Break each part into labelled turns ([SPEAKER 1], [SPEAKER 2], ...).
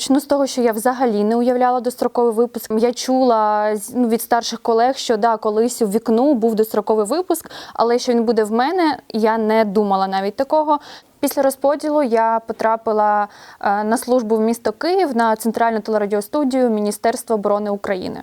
[SPEAKER 1] Почну з того, що я взагалі не уявляла достроковий випуск. Я чула ну, від старших колег, що да, колись у вікну був достроковий випуск, але що він буде в мене, я не думала навіть такого. Після розподілу я потрапила е, на службу в місто Київ на центральну телерадіостудію Міністерства оборони України.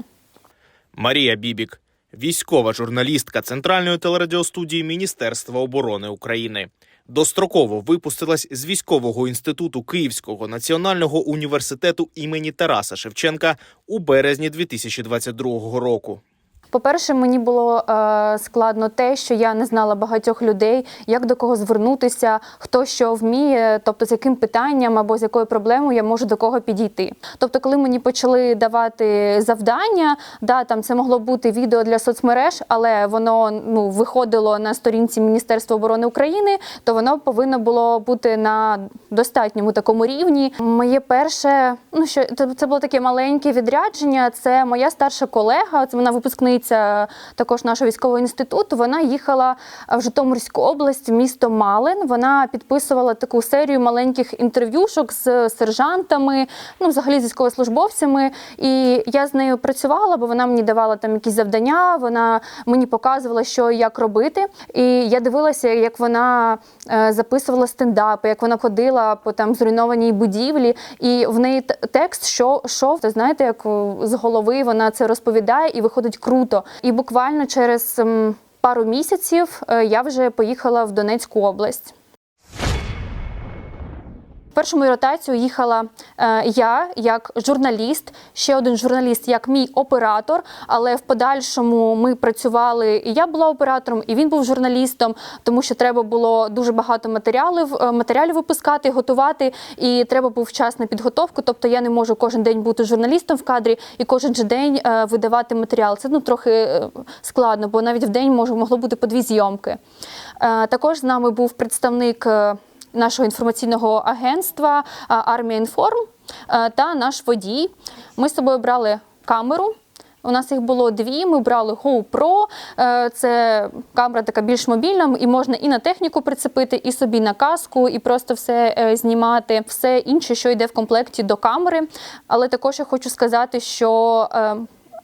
[SPEAKER 2] Марія Бібік, військова журналістка Центральної телерадіостудії Міністерства оборони України. Достроково випустилась з військового інституту Київського національного університету імені Тараса Шевченка у березні 2022 року.
[SPEAKER 1] По-перше, мені було е, складно те, що я не знала багатьох людей, як до кого звернутися, хто що вміє, тобто з яким питанням або з якою проблемою я можу до кого підійти. Тобто, коли мені почали давати завдання, да, там це могло бути відео для соцмереж, але воно ну виходило на сторінці Міністерства оборони України, то воно повинно було бути на достатньому такому рівні. Моє перше, ну що це, було таке маленьке відрядження. Це моя старша колега, це вона випускниця також нашого військового інституту. Вона їхала в Житомирську область, в місто Малин. Вона підписувала таку серію маленьких інтерв'юшок з сержантами, ну взагалі з військовослужбовцями. І я з нею працювала, бо вона мені давала там якісь завдання. Вона мені показувала, що і як робити. І я дивилася, як вона е, записувала стендапи, як вона ходила по там зруйнованій будівлі, і в неї текст що шов. Та знаєте, як з голови вона це розповідає, і виходить круто. І буквально через пару місяців е, я вже поїхала в Донецьку область. Першу мою ротацію їхала е, я як журналіст, ще один журналіст як мій оператор. Але в подальшому ми працювали, і я була оператором, і він був журналістом, тому що треба було дуже багато матеріалів, е, матеріалів випускати, готувати, і треба був час на підготовку. Тобто я не можу кожен день бути журналістом в кадрі і кожен же день е, видавати матеріал. Це ну трохи складно, бо навіть в день може могло бути по дві зйомки. Також з нами був представник. Нашого інформаційного агентства Армія Інформ та наш водій. Ми з собою брали камеру. У нас їх було дві. Ми брали GoPro. Е, Це камера така більш мобільна, і можна і на техніку прицепити, і собі на каску, і просто все е, знімати. Все інше, що йде в комплекті до камери. Але також я хочу сказати, що. е,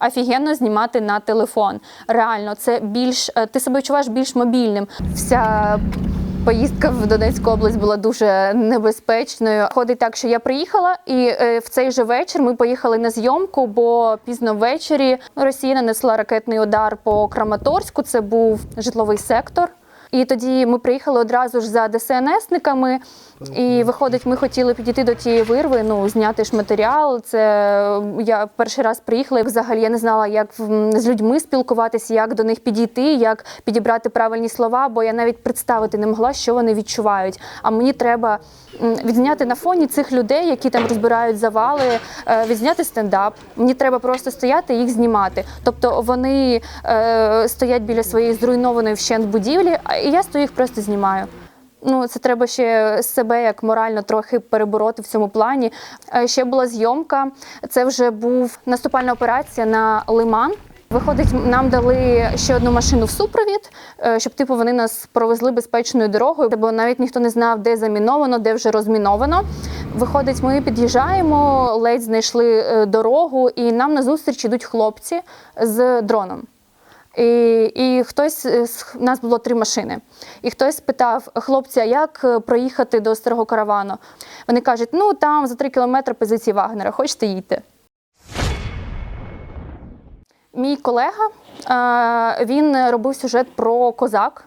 [SPEAKER 1] Офігенно знімати на телефон. Реально, це більш ти себе відчуваєш більш мобільним. Вся Поїздка в Донецьку область була дуже небезпечною. Ходить так, що я приїхала, і е, в цей же вечір ми поїхали на зйомку, бо пізно ввечері Росія нанесла ракетний удар по Краматорську. Це був житловий сектор. І тоді ми приїхали одразу ж за ДСНСниками. І виходить, ми хотіли підійти до тієї вирви, ну зняти ж матеріал. Це я перший раз приїхала. і Взагалі я не знала, як з людьми спілкуватися, як до них підійти, як підібрати правильні слова, бо я навіть представити не могла, що вони відчувають. А мені треба відзняти на фоні цих людей, які там розбирають завали, е, відзняти стендап. Мені треба просто стояти і їх знімати. Тобто вони е, стоять біля своєї зруйнованої вщент будівлі, і я стою їх просто знімаю. Ну, це треба ще себе як морально трохи перебороти в цьому плані. Е, Ще була зйомка. Це вже був наступальна операція на Лиман. Виходить, нам дали ще одну машину в супровід, е, щоб типу вони нас провезли безпечною дорогою, бо навіть ніхто не знав, де заміновано, де вже розміновано. Виходить, ми під'їжджаємо, ледь знайшли е, дорогу, і нам назустріч ідуть хлопці з дроном. І, і хтось е, з- нас було три машини. І хтось спитав хлопця, як е, проїхати до старого каравану. Вони кажуть: ну там за три кілометри позиції Вагнера, хочете їдьте. Мій колега е, він робив сюжет про козак.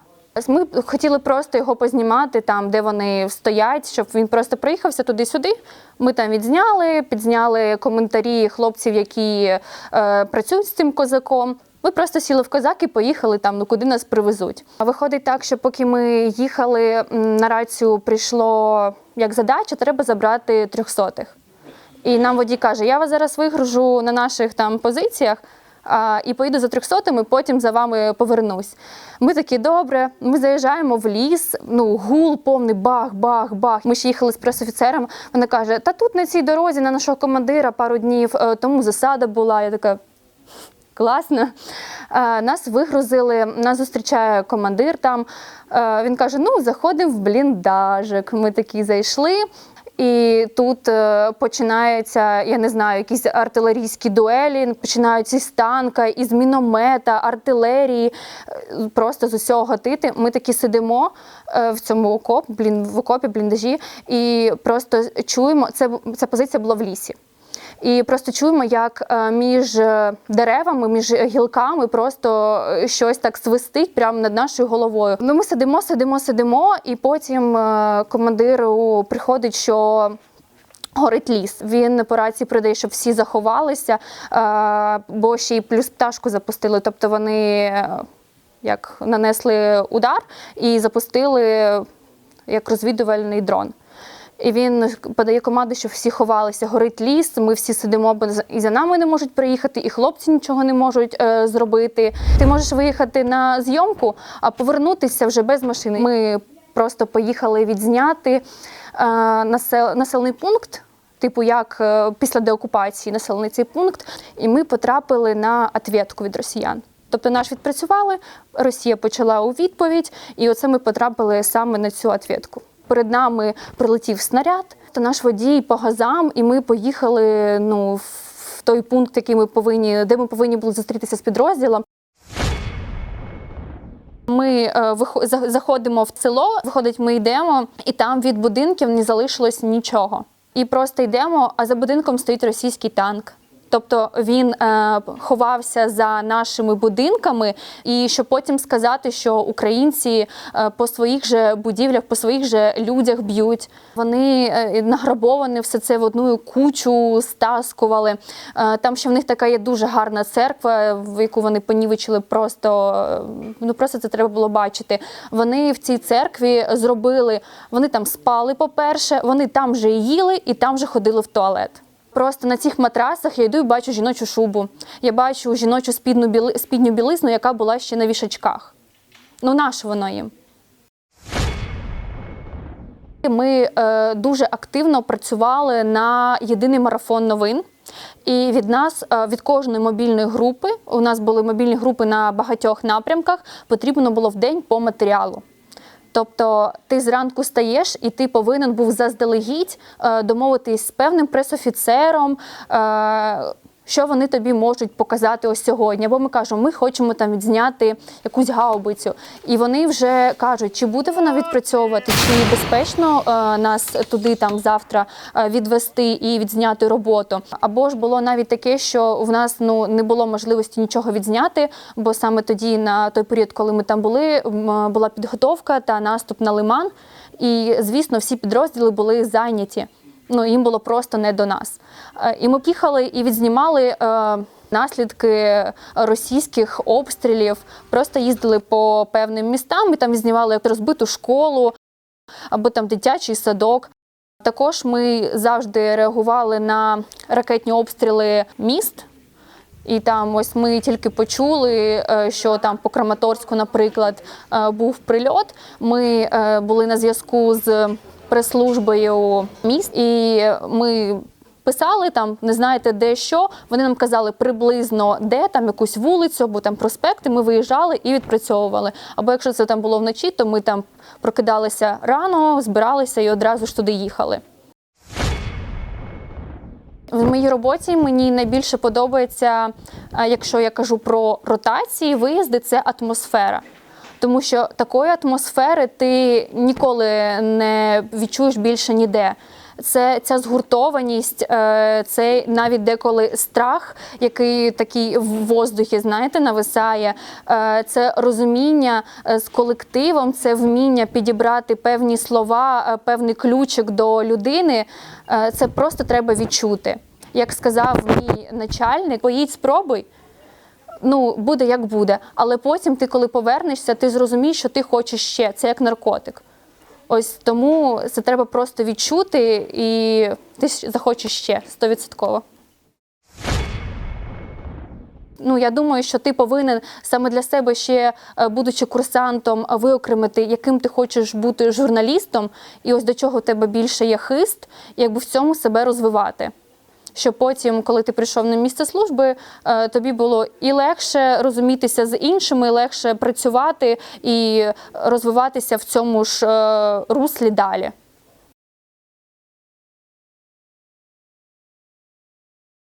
[SPEAKER 1] Ми хотіли просто його познімати там, де вони стоять, щоб він просто приїхався туди-сюди. Ми там відзняли, підзняли коментарі хлопців, які е, працюють з цим козаком. Ми просто сіли в козак і поїхали там, ну куди нас привезуть. А виходить так, що поки ми їхали, на рацію прийшло як задача, треба забрати трьохсотих. І нам водій каже: я вас зараз вигружу на наших там позиціях. А, і поїду за трьохсотими, потім за вами повернусь. Ми такі добре. Ми заїжджаємо в ліс. Ну гул повний бах, бах, бах. Ми ж їхали з пресофіцером. Вона каже: Та тут на цій дорозі на нашого командира пару днів е, тому засада була. Я така. Класно. Е, Нас вигрузили, нас зустрічає командир там. Е, Він каже: ну, заходимо в бліндажик. Ми такі зайшли. І тут е, починається, я не знаю, якісь артилерійські дуелі, починаються з танка, із міномета, артилерії, просто з усього гатити. Ми такі сидимо в цьому окоп, блін, в окопі, бліндажі, і просто чуємо, це, ця позиція була в лісі. І просто чуємо, як е, між е, деревами, між гілками просто е, щось так свистить прямо над нашою головою. Ну, ми сидимо, сидимо, сидимо, і потім командиру приходить, що. Горить ліс. Він по рації придає, щоб всі заховалися, бо ще й плюс пташку запустили. Тобто вони як нанесли удар і запустили як розвідувальний дрон. І він подає команду, щоб всі ховалися. Горить ліс. Ми всі сидимо, бо і за нами не можуть приїхати, і хлопці нічого не можуть е, зробити. Ти можеш виїхати на зйомку, а повернутися вже без машини. Ми просто поїхали відзняти е, насел, населений пункт. Типу, як е, після деокупації населений цей пункт, і ми потрапили на ответку від росіян. Тобто наш відпрацювали, Росія почала у відповідь, і оце ми потрапили саме на цю ответку. Перед нами прилетів снаряд, та наш водій по газам, і ми поїхали ну, в той пункт, який ми повинні, де ми повинні були зустрітися з підрозділом. Ми е, заходимо в село, виходить, ми йдемо, і там від будинків не залишилось нічого. І просто йдемо, а за будинком стоїть російський танк. Тобто він е, ховався за нашими будинками, і щоб потім сказати, що українці е, по своїх же будівлях, по своїх же людях б'ють. Вони е, награбовані все це в одну кучу стаскували. Е, там ще в них така є дуже гарна церква, в яку вони понівечили просто. е, Ну просто це треба було бачити. Вони в цій церкві зробили, вони там спали, по-перше, вони там же їли і там же ходили в туалет. Просто на цих матрасах я йду і бачу жіночу шубу. Я бачу жіночу спідну, біли, спідню білизну, яка була ще на вішачках. Ну, наше воно їм. Ми е, дуже активно працювали на єдиний марафон новин. І від нас, е, від кожної мобільної групи, у нас були мобільні групи на багатьох напрямках, потрібно було в день по матеріалу. Тобто ти зранку стаєш, і ти повинен був заздалегідь е, домовитись з певним пресофіцером, е, що вони тобі можуть показати ось сьогодні. Або ми кажемо, ми хочемо там відзняти якусь гаубицю. І вони вже кажуть, чи буде вона відпрацьовувати, чи безпечно е, нас туди там завтра е, відвести і відзняти роботу. Або ж було навіть таке, що в нас ну не було можливості нічого відзняти, бо саме тоді, на той період, коли ми там були, була підготовка та наступ на лиман. І звісно, всі підрозділи були зайняті. Ну їм було просто не до нас. Е, І ми їхали і відзнімали. е, Наслідки російських обстрілів просто їздили по певним містам і там знімали розбиту школу або там дитячий садок. Також ми завжди реагували на ракетні обстріли міст. І там ось ми тільки почули, е, що там по Краматорську, наприклад, був прильот. Ми були на зв'язку з прес-службою міст, і ми писали там, не знаєте де що. Вони нам казали приблизно де там якусь вулицю або там проспекти. Ми виїжджали і відпрацьовували. Або якщо це там було вночі, то ми там прокидалися рано, збиралися і одразу ж туди їхали. В моїй роботі мені найбільше подобається, якщо я кажу про ротації, виїзди це атмосфера. Тому що такої атмосфери ти ніколи не відчуєш більше ніде. Це ця згуртованість, е, це навіть деколи страх, який такий в воздухі, знаєте, нависає. Е, Це розуміння е, з колективом, це вміння підібрати певні слова, певний ключик до людини. Це просто треба відчути. Як сказав мій начальник, поїдь спробуй. Ну, буде як буде. Але потім ти, коли повернешся, ти зрозумієш, що ти хочеш ще. Це як наркотик. Ось тому це треба просто відчути, і ти захочеш ще стовідсотково. Ну, я думаю, що ти повинен саме для себе ще, е, будучи курсантом, е, виокремити, яким ти хочеш бути журналістом, і ось до чого в тебе більше є хист, якби в цьому себе розвивати. Щоб потім, коли ти прийшов на місце служби, е, тобі було і легше розумітися з іншими, легше працювати і розвиватися в цьому ж е, руслі далі.